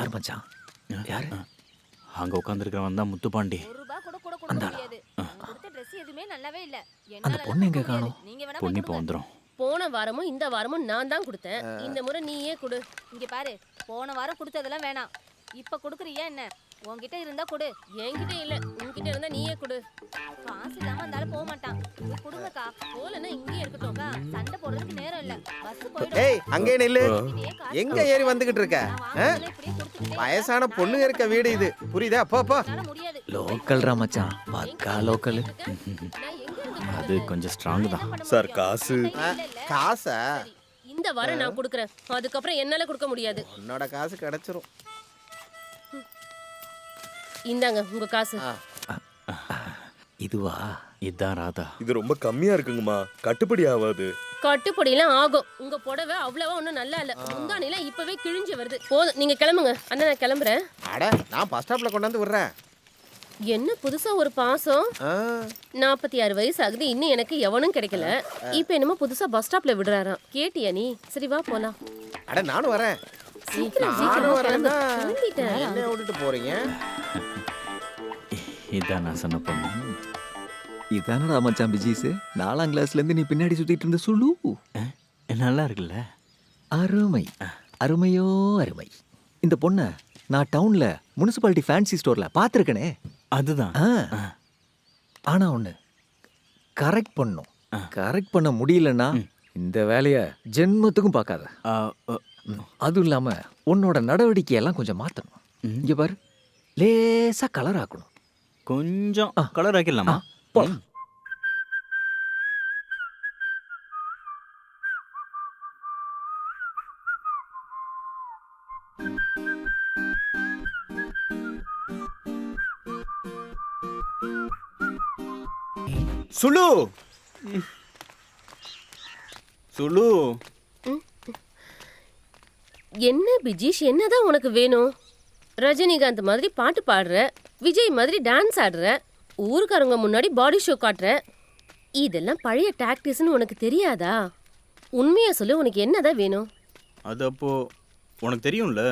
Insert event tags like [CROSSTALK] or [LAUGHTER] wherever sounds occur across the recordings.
யார் மச்சான்? யாரு? அங்க உட்காந்துருக்கிறவன் தான் முத்துப்பாண்டி. ஒரு ரூபா கூட கூட கொடுக்க முடியாது. நான் கொடுத்த Dress எதுவுமே நல்லாவே இல்ல. அந்த என்னால பொண்ணு எங்க. காணோம்? நீங்க வேணா பொண்ணு இப்போ. வந்துடும் போன வாரமும் இந்த வாரமும் நான் தான் கொடுத்தேன். இந்த முறை நீயே கொடு. இங்க பாரு போன வாரம் கொடுத்ததெல்லாம் வேணாம். இப்ப கொடுக்குறியா என்ன? உன்கிட்ட இருந்தா கொடு. என்கிட்ட இல்ல உன்கிட்ட இருந்தா நீயே கொடு. காசு இல்லாம இருந்தாலும் போக மாட்டான். போய் கொடுங்கக்கா போலன்னா இங்கேயே இருக்கட்டும் அக்கா சண்டை போடுறதுக்கு நேரம் இல்ல. பஸ் போயிடும். ஏய் அங்கே நில்லு. எங்க ஏறி வந்துகிட்டு இருக்க? வயசான பொண்ணுங்க இருக்க வீடு இது. புரியுதா? போ போ. என்னால முடியாது. லோக்கல்ரா மச்சான். பக்கா லோக்கல் அது கொஞ்சம் ஸ்ட்ராங் தான். சார்? காசு. காசா? இந்த வாரம் நான் கொடுக்குறேன். அதுக்கப்புறம் என்னால கொடுக்க முடியாது. உன்னோட காசு கிடைச்சிரும். இந்தாங்க உங்க காசு. இதுவா? இதான் ராதா. இது ரொம்ப கம்மியா இருக்குங்கம்மா. கட்டுப்படி ஆகாது கட்டுப்படியெல்லாம் ஆகும். உங்க புடவை அவ்வளவா ஒண்ணும் நல்லா இல்ல. முந்தானிலாம் இப்பவே கிழிஞ்சு வருது. போதும் நீங்க கிளம்புங்க. அண்ணா நான் கிளம்புறேன். அட நான் பஸ் ஸ்டாப்ல கொண்டாந்து விடுறேன். என்ன புதுசா ஒரு பாசம்? நாற்பத்தி ஆறு வயசு ஆகுது. இன்னும் எனக்கு எவனும் கிடைக்கல. இப்ப என்னமோ புதுசா பஸ் ஸ்டாப்ல விடுறாராம். கேட்டியா நீ? சரி வா போலாம். அட நானும் வரேன். சீக்கிரம் சீக்கிரம் கிளம்பு வரேன்னா கிளம்பிட்டேன். என்ன விட்டுட்டு போறீங்க? [LAUGHS] இதான் நான் சொன்ன பொண்ணு இதானடா மச்சான் பிஜிஸ். நாலாம் கிளாஸ்ல இருந்து நீ பின்னாடி சுத்திட்டு இருந்த சுழு நல்லா இருக்குல்ல? அருமை. அருமையோ அருமை. இந்த பொண்ண நான் டவுன்ல முனிசிபாலிட்டி ஃபேன்சி ஸ்டோர்ல பார்த்துருக்கனே. அதுதான். ஆ. ஆனா ஒண்ணு கரெக்ட் பண்ணும். கரெக்ட் பண்ண முடியலன்னா இந்த வேலைய ஜென்மத்துக்கும் பார்க்காத. அதுவும் இல்லாம உன்னோட நடவடிக்கையெல்லாம் கொஞ்சம் மாத்தணும். ம். இங்க பாரு. லேசா கலர் ஆக்கணும். கொஞ்சம் கலர் ஆக்கிடலாமா? போலாம். சுலு! சுலு! என்ன பிஜீஷ் என்னதான் உனக்கு வேணும்? ரஜினிகாந்த் மாதிரி பாட்டு பாடுற விஜய் மாதிரி டான்ஸ் ஆடுற ஊருக்காரங்க முன்னாடி பாடி ஷோ காட்டுற இதெல்லாம் பழைய டாக்டிஸ்னு உனக்கு தெரியாதா? உண்மையா சொல்லு உனக்கு என்னதான் வேணும்? அது அப்போ உனக்கு தெரியும்ல?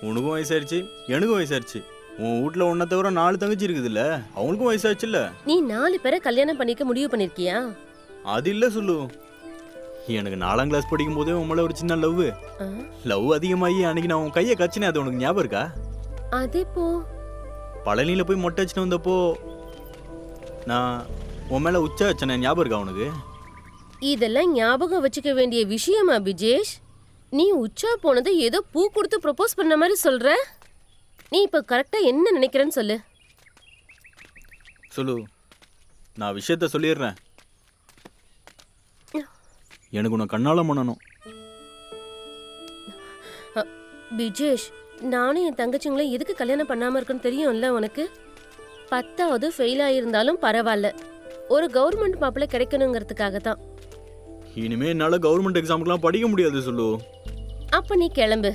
உனக்கும் வயசாயிருச்சு எனக்கும் வயசாயிருச்சு உன் வீட்டில் ஒன்றை தவிர நாலு தங்கச்சி இருக்குதுல்ல? அவங்களுக்கும் வயசாச்சுல்ல நீ நாலு பேரை கல்யாணம் பண்ணிக்க முடிவு பண்ணிருக்கியா? அது இல்லை சொல்லு. எனக்கு நாலாம் கிளாஸ் படிக்கும் போதே உன் மேல ஒரு சின்ன லவ் லவ் அதிகமாகி அன்னைக்கு நான் உன் கையை கச்சினேன் அது உனக்கு ஞாபகம் இருக்கா? அது போ பழனியில் போய் மொட்டை வச்சுட்டு வந்தப்போ நான் உன் மேலே உச்சா வச்சேன் ஞாபகம் இருக்கா உனக்கு? இதெல்லாம் ஞாபகம் வச்சுக்க வேண்டிய விஷயமா பிஜேஷ் நீ உச்சா போனது ஏதோ பூ கொடுத்து ப்ரொபோஸ் பண்ண மாதிரி சொல்ற? நீ இப்ப கரெக்டா என்ன நினைக்கிறேன்னு சொல்லு. சொல்லு. நான் விஷயத்த சொல்லிடுறேன். எனக்கு உன்னை கண்ணால பண்ணணும் பிஜேஷ் நானும் என் தங்கச்சிங்களும் எதுக்கு கல்யாணம் பண்ணாம இருக்குன்னு தெரியும்ல உனக்கு? பத்தாவது ஃபெயில் ஆயிருந்தாலும் பரவாயில்ல. ஒரு கவர்மெண்ட் மாப்பிள்ளை கிடைக்கணுங்கிறதுக்காக தான் இனிமே என்னால் கவர்மெண்ட் எக்ஸாமுக்குலாம் படிக்க முடியாது சொல்லு. அப்ப நீ கிளம்பு.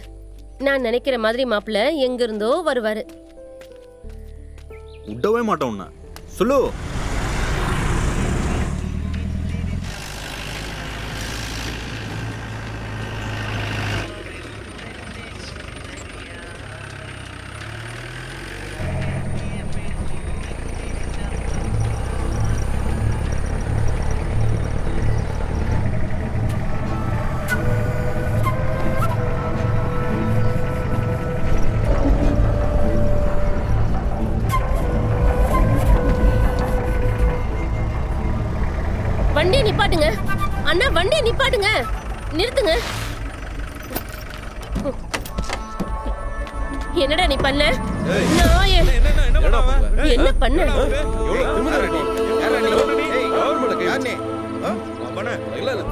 நான் நினைக்கிற மாதிரி மாப்பிள்ளை எங்க இருந்தோ வருவாரு விடவே உன்னை. சொல்லு. நிப்பாட்டுங்க. நிறுத்துங்க. என்னடா நீ பண்ண? நான் எ- என்ன பண்ண?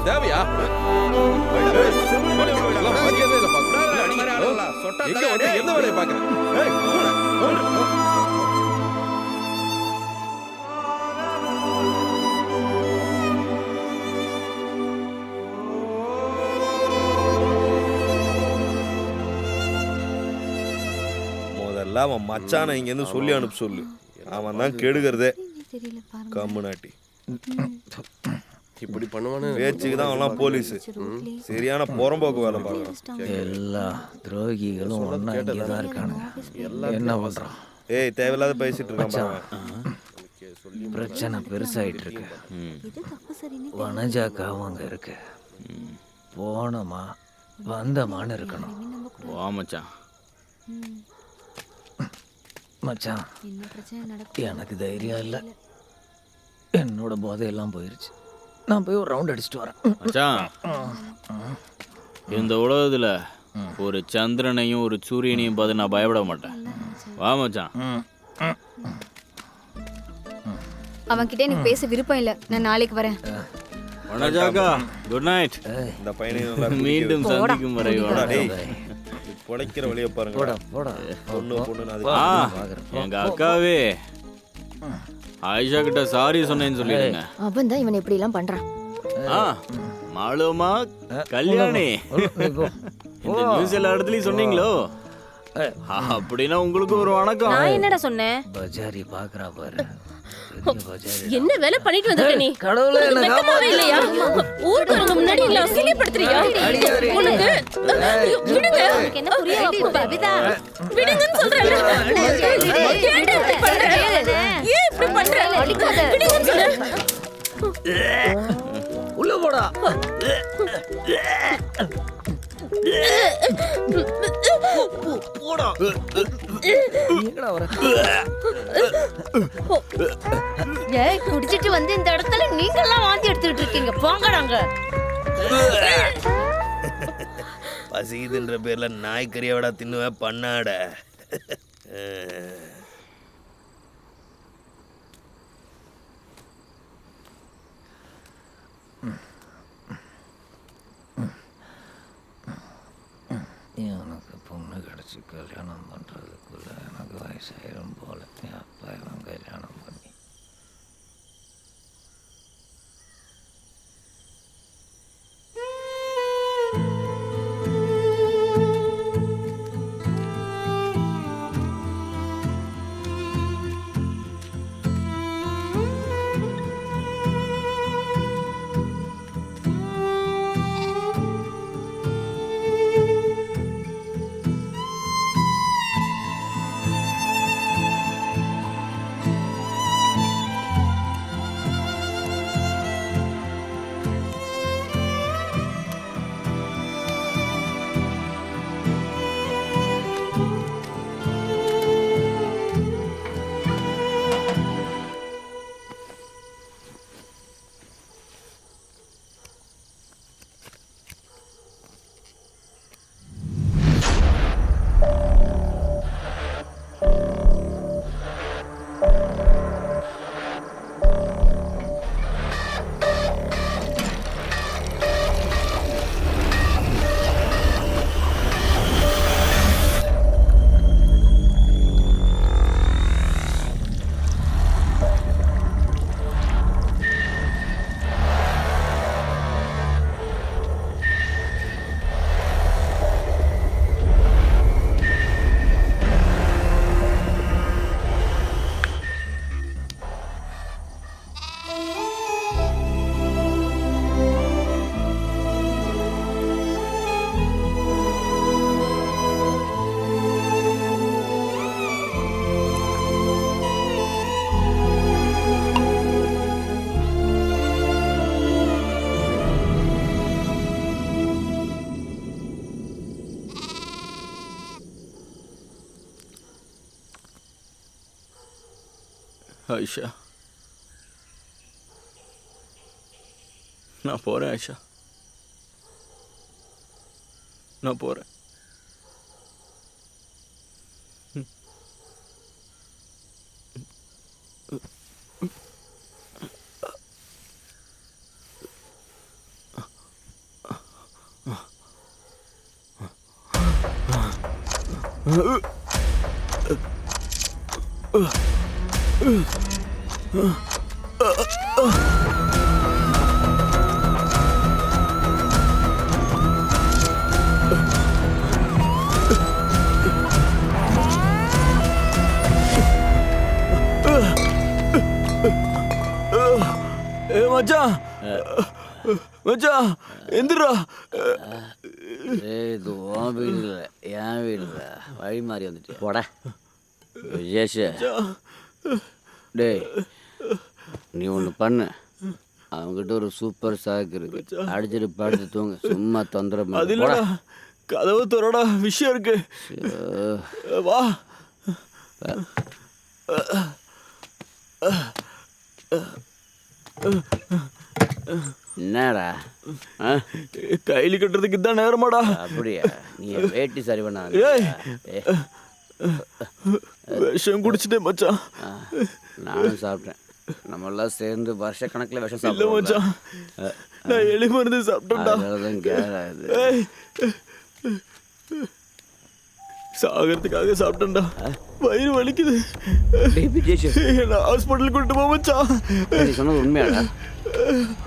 தேவையா? வந்து எந்த வேலையை பாக்குறேன் முதல்ல அவன் மச்சான இங்க இருந்து சொல்லி அனுப்ப சொல்லு. அவன் தான் கெடுகிறதே. கம்முனாட்டி. இப்படி பண்ணுவானு. பேச்சுக்கு தான் அவன்லாம் போலீஸ். சரியான புறம்போக்கு வேலை பார்க்குறான். எல்லா துரோகிகளும் ஒன்றா இங்கே தான் இருக்கானுங்க. என்ன பண்ணுறான் ஏய் தேவையில்லாத பேசிட்டு இருக்கான் பாரு. பிரச்சனை பெருசாயிட்டு இருக்கு. வனஜாக்காவும் அங்கே இருக்கு. போனோமா? வந்தமான்னு இருக்கணும். வா மச்சான் எனக்கு தைரியம் இல்லை. என்னோட போதையெல்லாம் போயிருச்சு. நான் போய் ஒரு ரவுண்ட் அடிச்சுட்டு வரேன். மச்சான் இந்த உலகத்துல ஒரு சந்திரனையும் ஒரு சூரியனையும் பார்த்து நான் பயப்பட மாட்டேன். வா மச்சான். அவன்கிட்ட எனக்கு பேச விருப்பம் இல்ல. நான் நாளைக்கு வரேன். குட் நைட் இந்த மீண்டும் சந்திக்கும் வரை. பொழைக்கிற வழியை பாருங்க. போடா போடா. பொண்ணு பொண்ணு அது எங்க அக்காவே. ஆயிஷா கிட்ட சாரி சொன்னேன்னு சொல்லிடுங்க. அவன் தான் இவன் இப்படி எல்லாம் பண்றான் மாலுமா கல்யாணி. இந்த நியூஸ் எல்லா இடத்துலயும் சொன்னீங்களோ? அப்படின்னா உங்களுக்கு ஒரு வணக்கம். நான் என்னடா சொன்னேன்? பஜாரி பாக்குறா பாரு. என்ன வேலை பண்ணிட்டு வந்திருக்க நீ? கடவுளே வெக்கமாவே இல்லையா? ஊருக்காரங்க முன்னாடி எங்களை அசிங்கப்படுத்துறியா உனக்கு விடுங்க. உனக்கு என்ன புரிய பபிதா விடுங்கன்னு சொல்றேன்ல ஏன்டா இப்படி பண்ற? ஏன் இப்படி பண்ற? விடுங்கன்னு சொல்றேன். உள்ள போடா. போடா. ஏய் குடிச்சிட்டு வந்து இந்த இடத்துல நீங்க எல்லாம் வாந்தி எடுத்துட்டு இருக்கீங்க. போங்கடாங்க பசிக்குதுன்ற பேர்ல நாய்க்கறியோட தின்னுவேன் பண்ணாட. எனக்கு பொண்ணு கிடச்சி கல்யாணம் பண்ணுறதுக்குள்ள எனக்கு வயசாயிரும் போல. என் அப்பா இவன் கல்யாணம் பண்ணி ஆயிஷா நான் போறேன் ஆயிஷா நான் போறேன் ஏ மச்சான் மச்சான் எந்திரா. இது உன் வீடு இல்லை என் வீடு இல்லை. வழி மாறி வந்துட்டு போட. விஜேஷ் டேய் நீ ஒன்று பண்ணு. அவங்ககிட்ட ஒரு சூப்பர் சாக்கு இருக்கு. அடிச்சிட்டு படுத்து தூங்க. சும்மா தொந்தரவு அது பண்ணாத. போடா. இல்லடா கதவு திறடா. விஷயம் இருக்கு. வா. என்னடா? கைலி கட்டுறதுக்கு இதான் நேரமாடா. அப்படியா? நீ வேட்டி சரி பண்ண விஷம் குடிச்சிட்டேன் மச்சான். நானும் சாப்பிட்டேன். நம்ம எல்லாம் சேர்ந்து வருஷ கணக்கில் விஷம் இல்ல மச்சான். சாப்பிடுவோம் நான் எலி மருந்து சாப்பிட்டேன்டா அதனாலதான் கேராது ஏய். சாகிறதுக்காக சாப்பிட்டேன்டா. வயிறு வலிக்குது. டேய் விஜேஷ் என்ன ஹாஸ்பிட்டல் கூட்டு போ மச்சான். நீ சொன்னது உண்மையாடா.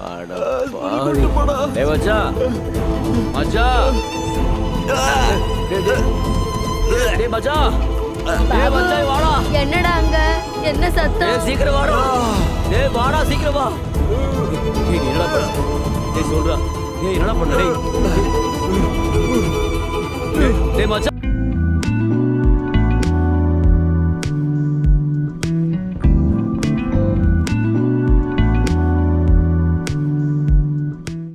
அட பாவி. கூட்டு போடா. டேய் மச்சான் மச்சான் டேய், டேய். டேய் மச்சான் டேய் மச்சான் வாடா. என்னடா அங்க? என்ன சத்தம்? சீக்கிரம் வாடா. டேய் வாடா சீக்கிரம் வா. டேய் என்னடா பண்ண டேய் சொல்றா. டேய் என்னடா பண்ண டேய், டேய் மச்சான்.